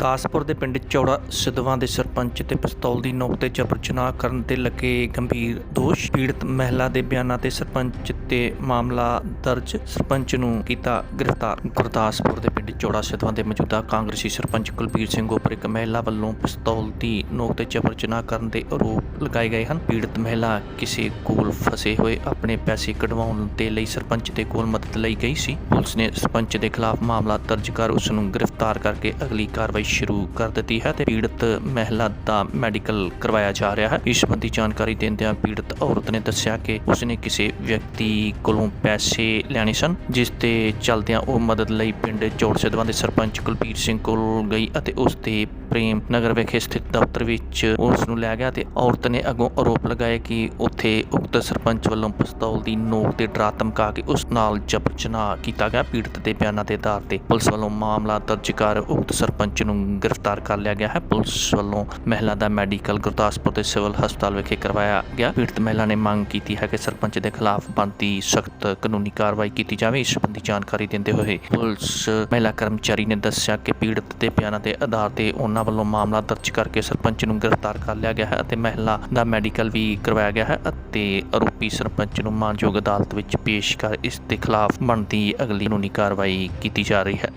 ਗੁਰਦਾਸਪੁਰ ਦੇ ਪਿੰਡ ਚੌੜਾ ਸਿਧਵਾਂ ਦੇ ਸਰਪੰਚ ਤੇ ਪਿਸਤੌਲ ਦੀ ਨੋਕ ਤੇ ਜਬਰ ਜਨਾਹ ਕਰਨ ਤੇ ਲੱਗੇ ਗੰਭੀਰ ਦੋਸ਼। ਪੀੜਤ ਮਹਿਲਾ ਦੇ ਬਿਆਨਾਂ ਤੇ ਸਰਪੰਚ ਤੇ ਮਾਮਲਾ ਦਰਜ। ਸਰਪੰਚ ਨੂੰ ਕੀਤਾ ਗ੍ਰਿਫਤਾਰ। ਗੁਰਦਾਸਪੁਰ ਦੇ ਪਿੰਡ ਚੌੜਾ ਸਿਧਵਾਂ ਦੇ ਮੌਜੂਦਾ ਕਾਂਗਰਸੀ ਸਰਪੰਚ ਕੁਲਬੀਰ ਸਿੰਘ ਉੱਪਰ ਇੱਕ ਮਹਿਲਾ ਵੱਲੋਂ ਪਿਸਤੌਲ ਦੀ ਨੋਕ ਤੇ ਜਬਰ ਜਨਾਹ ਕਰਨ ਦੇ ਆਰੋਪ ਲਗਾਏ ਗਏ ਹਨ। ਪੀੜਤ ਮਹਿਲਾ ਕਿਸੇ ਕੋਲ ਫਸੇ ਹੋਏ ਆਪਣੇ ਪੈਸੇ ਕਢਵਾਉਣ ਦੇ ਲਈ ਸਰਪੰਚ ਦੇ ਕੋਲ ਮਦਦ ਲਈ ਗਈ ਸੀ। ਪੁਲਿਸ ਨੇ ਸਰਪੰਚ ਦੇ ਖਿਲਾਫ ਮਾਮਲਾ ਦਰਜ ਕਰ ਉਸ ਨੂੰ ਗ੍ਰਿਫਤਾਰ ਕਰਕੇ ਅਗਲੀ ਕਾਰਵਾਈ ਸ਼ੁਰੂ ਕਰ ਦਿੱਤੀ ਹੈ ਤੇ ਪੀੜਤ ਮਹਿਲਾ ਦਾ ਮੈਡੀਕਲ ਕਰਵਾਇਆ ਜਾ ਰਿਹਾ ਹੈ। ਇਸ ਸੰਬੰਧੀ ਜਾਣਕਾਰੀ ਦਿੰਦਿਆਂ ਪੀੜਤ ਔਰਤ ਨੇ ਦੱਸਿਆ ਕਿ ਉਸਨੇ ਕਿਸੇ ਵਿਅਕਤੀ ਕੋਲੋਂ ਪੈਸੇ ਲੈਣੇ ਸਨ, ਜਿਸ ਤੇ ਚਲਦਿਆਂ ਉਹ ਮਦਦ ਲਈ ਪਿੰਡ ਚੌੜ ਸਿਧਵਾਂ ਦੇ ਸਰਪੰਚ ਕੁਲਬੀਰ ਸਿੰਘ ਕੋਲ ਗਈ ਅਤੇ ਉਸ ਦੇ ਪ੍ਰੇਮ ਨਗਰ ਵਿਖੇ ਸਥਿਤ ਦਫ਼ਤਰ ਵਿੱਚ ਉਸ ਨੂੰ ਲੈ ਗਿਆ ਤੇ ਔਰਤ ਨੇ ਅੱਗੋਂ ਆਰੋਪ ਲਗਾਏ ਕਿ ਉੱਥੇ ਉਕਤ ਸਰਪੰਚ ਵੱਲੋਂ ਪਿਸਤੌਲ ਦੀ ਨੋਕ ਤੇ ਡਰਾ ਧਮਕਾ ਕੇ ਉਸ ਨਾਲ ਜਬਰ ਜਨਾਹ ਕੀਤਾ ਗਿਆ। ਪੀੜਤ ਦੇ ਬਿਆਨਾਂ ਦੇ ਆਧਾਰ ਤੇ ਪੁਲਿਸ ਵੱਲੋਂ ਮਾਮਲਾ ਦਰਜ ਕਰ ਉਕਤ ਸਰਪੰਚ ਨੂੰ ਗ੍ਰਿਫਤਾਰ ਕਰ ਲਿਆ ਗਿਆ ਹੈ। ਪੁਲਿਸ ਵੱਲੋਂ ਮਹਿਲਾ ਦਾ ਮੈਡੀਕਲ ਗੁਰਦਾਸਪੁਰ ਦੇ ਸਿਵਲ ਹਸਪਤਾਲ ਵਿਖੇ ਕਰਵਾਇਆ ਗਿਆ। ਪੀੜਤ ਮਹਿਲਾ ਨੇ ਮੰਗ ਕੀਤੀ ਹੈ ਕਿ ਸਰਪੰਚ ਦੇ ਖਿਲਾਫ ਬਣਦੀ ਸਖਤ ਕਾਨੂੰਨੀ ਕਾਰਵਾਈ ਕੀਤੀ ਜਾਵੇ। ਇਸ ਸੰਬੰਧੀ ਜਾਣਕਾਰੀ ਦਿੰਦੇ ਹੋਏ ਪੁਲਿਸ ਮਹਿਲਾ ਕਰਮਚਾਰੀ ਨੇ ਦੱਸਿਆ ਕਿ ਪੀੜਤ ਦੇ ਬਿਆਨਾਂ ਦੇ ਆਧਾਰ ਤੇ ਉਹਨਾਂ ਵੱਲੋਂ ਮਾਮਲਾ ਦਰਜ ਕਰਕੇ ਸਰਪੰਚ ਨੂੰ ਗ੍ਰਿਫਤਾਰ ਕਰ ਲਿਆ ਗਿਆ ਹੈ ਅਤੇ ਮਹਿਲਾ ਦਾ ਮੈਡੀਕਲ ਵੀ ਕਰਵਾਇਆ ਗਿਆ ਹੈ ਅਤੇ ਆਰੋਪੀ ਸਰਪੰਚ ਨੂੰ ਮਾਨਯੋਗ ਅਦਾਲਤ ਵਿੱਚ ਪੇਸ਼ ਕਰ ਇਸ ਦੇ ਖਿਲਾਫ ਬਣਦੀ ਅਗਲੀ ਕਾਨੂੰਨੀ ਕਾਰਵਾਈ ਕੀਤੀ ਜਾ ਰਹੀ ਹੈ।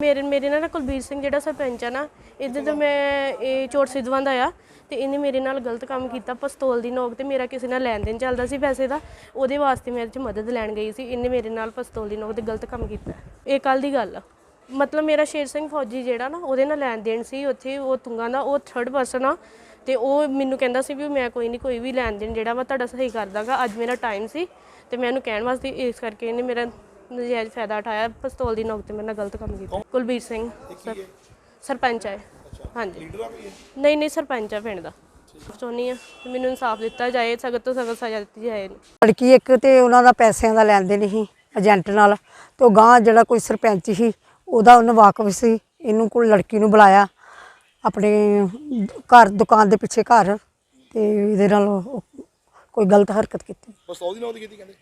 ਮੇਰੇ ਮੇਰੇ ਨਾਲ ਨਾ ਕੁਲਬੀਰ ਸਿੰਘ ਜਿਹੜਾ ਸਰਪੰਚ ਆ ਨਾ, ਇਹਦੇ ਤੋਂ ਮੈਂ ਇਹ ਚੋਟ ਸਿੱਧਵਾਂ ਦਾ ਆ ਤੇ ਇਹਨੇ ਮੇਰੇ ਨਾਲ ਗਲਤ ਕੰਮ ਕੀਤਾ, ਪਿਸਤੌਲ ਦੀ ਨੋਕ ਤੇ ਮੇਰਾ ਕਿਸੇ ਨਾਲ ਲੈਣ ਦੇਣ ਚੱਲਦਾ ਸੀ ਪੈਸੇ ਦਾ, ਉਹਦੇ ਵਾਸਤੇ ਮੈਂ ਇਹਦੇ ਚ ਮਦਦ ਲੈਣ ਗਈ ਸੀ, ਇਹਨੇ ਮੇਰੇ ਨਾਲ ਪਿਸਤੌਲ ਦੀ ਨੋਕ ਤੇ ਗਲਤ ਕੰਮ ਕੀਤਾ। ਇਹ ਕੱਲ ਦੀ ਗੱਲ ਆ। ਮਤਲਬ ਮੇਰਾ ਸ਼ੇਰ ਸਿੰਘ ਫੌਜੀ ਜਿਹੜਾ ਨਾ, ਉਹਦੇ ਨਾਲ ਲੈਣ ਦੇਣ ਸੀ, ਉੱਥੇ ਉਹ ਤੁੰਗਾ ਦਾ, ਉਹ ਥਰਡ ਪਰਸਨ ਆ ਤੇ ਉਹ ਮੈਨੂੰ ਕਹਿੰਦਾ ਸੀ ਵੀ ਮੈਂ ਕੋਈ ਨਹੀਂ ਕੋਈ ਵੀ ਲੈਣ ਦੇਣ ਜਿਹੜਾ ਵਾ ਤੁਹਾਡਾ ਸਹੀ ਕਰ ਦਾਂਗਾ ਅੱਜ ਮੇਰਾ ਟਾਈਮ ਸੀ ਤੇ ਮੈਂ ਇਹਨੂੰ ਕਹਿਣ ਵਾਸਤੇ ਇਸ ਕਰਕੇ ਇਹਨੇ ਮੇਰਾ ਨਜਾਇਜ਼ ਫਾਇਦਾ ਉਠਾਇਆ। ਪਿਸਤੌਲ ਦੀ ਨੋਕ ਤੇ ਮੇਰੇ ਨਾਲ ਗਲਤ ਕੰਮ ਕੀਤਾ। ਕੁਲਬੀਰ ਸਿੰਘ ਸਰ- ਸਰਪੰਚ ਹੈ। ਹਾਂਜੀ। ਨਹੀਂ ਨਹੀਂ ਸਰਪੰਚ ਆ ਪਿੰਡ ਦਾ। ਚਾਹੁੰਦੀ ਆ ਮੈਨੂੰ ਇਨਸਾਫ ਦਿੱਤਾ ਜਾਏ ਸਖਤ ਤੋਂ ਸਖਤ ਸਜ਼ਾ ਦਿੱਤੀ ਜਾਏ। ਲੜਕੀ ਇੱਕ ਤੇ ਉਹਨਾਂ ਦਾ ਪੈਸਿਆਂ ਦਾ ਲੈਣ ਦੇਣ ਸੀ ਏਜੰਟ ਨਾਲ ਤੇ ਉਹ ਗਾਂ ਜਿਹੜਾ ਕੋਈ ਸਰਪੰਚ ਸੀ ਉਹਦਾ ਉਹਨੂੰ ਵਾਕਫ ਸੀ ਇਹਨੂੰ ਕੋਲ ਲੜਕੀ ਨੂੰ ਬੁਲਾਇਆ ਆਪਣੇ ਘਰ ਦੁਕਾਨ ਦੇ ਪਿੱਛੇ ਘਰ ਤੇ ਇਹਦੇ ਨਾਲ ਉਹ ਕੋਈ ਗਲਤ ਹਰਕਤ ਕੀਤੀ। ਪਿਸਤੌਲ ਦੀ ਨੌਕਰੀ ਕੀਤੀ ਕਹਿੰਦੇ?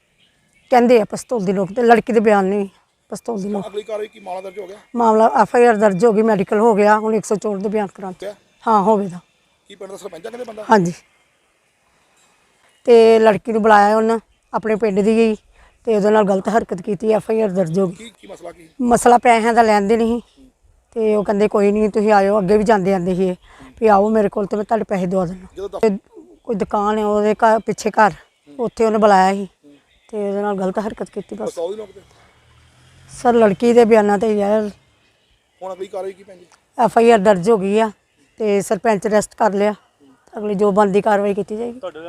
ਕਹਿੰਦੇ ਆ ਪਿਸਤੌਲ ਦੀ ਨੋਕ ਤੇ ਲੜਕੀ ਦੇ ਬਿਆਨ ਨਹੀਂ ਪਿਸਤੌਲ ਦੀ ਨੋਕ। ਅਗਲੀ ਕਾਰਵਾਈ ਕੀ ਮਾਮਲਾ ਦਰਜ ਹੋ ਗਿਆ? ਮਾਮਲਾ ਐਫ ਆਈ ਆਰ ਦਰਜ ਹੋ ਗਈ ਮੈਡੀਕਲ ਹੋ ਗਿਆ ਹੁਣ 104 ਦੇ ਬਿਆਨ ਕਰਾਂ ਕਿਆ ਹਾਂ। ਹੋਵੇਗਾ ਕੀ ਪਿੰਡ ਦਾ ਸਰਪੰਚ ਆ ਕਹਿੰਦੇ ਬੰਦਾ? ਹਾਂਜੀ। ਤੇ ਲੜਕੀ ਨੂੰ ਬੁਲਾਇਆ ਉਹਨਾਂ ਆਪਣੇ ਪਿੰਡ ਦੀ ਗਈ ਤੇ ਉਹਦੇ ਨਾਲ ਗਲਤ ਹਰਕਤ ਕੀਤੀ ਐਫ ਆਈ ਆਰ ਦਰਜ ਹੋ ਗਈ। ਕੀ ਕੀ ਮਸਲਾ ਕੀ? ਮਸਲਾ ਪੈਸਿਆਂ ਦਾ ਲੈਂਦੇ ਨਹੀਂ ਤੇ ਉਹ ਕਹਿੰਦੇ ਕੋਈ ਨਹੀਂ ਤੁਸੀਂ ਆਇਓ ਅੱਗੇ ਵੀ ਜਾਂਦੇ ਆਂਦੇ ਸੀ ਇਹ, ਵੀ ਆਓ ਮੇਰੇ ਕੋਲ ਤੇ ਮੈਂ ਤੁਹਾਡੇ ਪੈਸੇ ਦਵਾ ਦਿੰਦਾ। ਜਦੋਂ ਤੇ ਕੋਈ ਦੁਕਾਨ ਹੈ ਉਹਦੇ ਘਰ ਪਿੱਛੇ ਘਰ ਉੱਥੇ ਉਹਨੇ ਬੁਲਾਇਆ ਸੀ। ਤੇ ਉਹਦੇ ਨਾਲ ਗਲਤ ਹਰਕਤ ਕੀਤੀ ਬਸ। ਪਿਸਤੌਲ ਦੀ ਨੌਕਰੀ ਸਰ ਲੜਕੀ ਦੇ ਬਿਆਨਾਂ ਤੇ ਯਾਰ ਹੁਣ ਅਗਲੀ ਕਾਰਵਾਈ ਕੀ ਪੈਂਦੀ? ਐਫ ਆਈ ਆਰ ਦਰਜ ਹੋ ਗਈ ਆ ਤੇ ਸਰਪੰਚ ਅਰੈਸਟ ਕਰ ਲਿਆ। ਅਗਲੀ ਜੋ ਬਣਦੀ ਕਾਰਵਾਈ ਕੀਤੀ ਜਾਏਗੀ।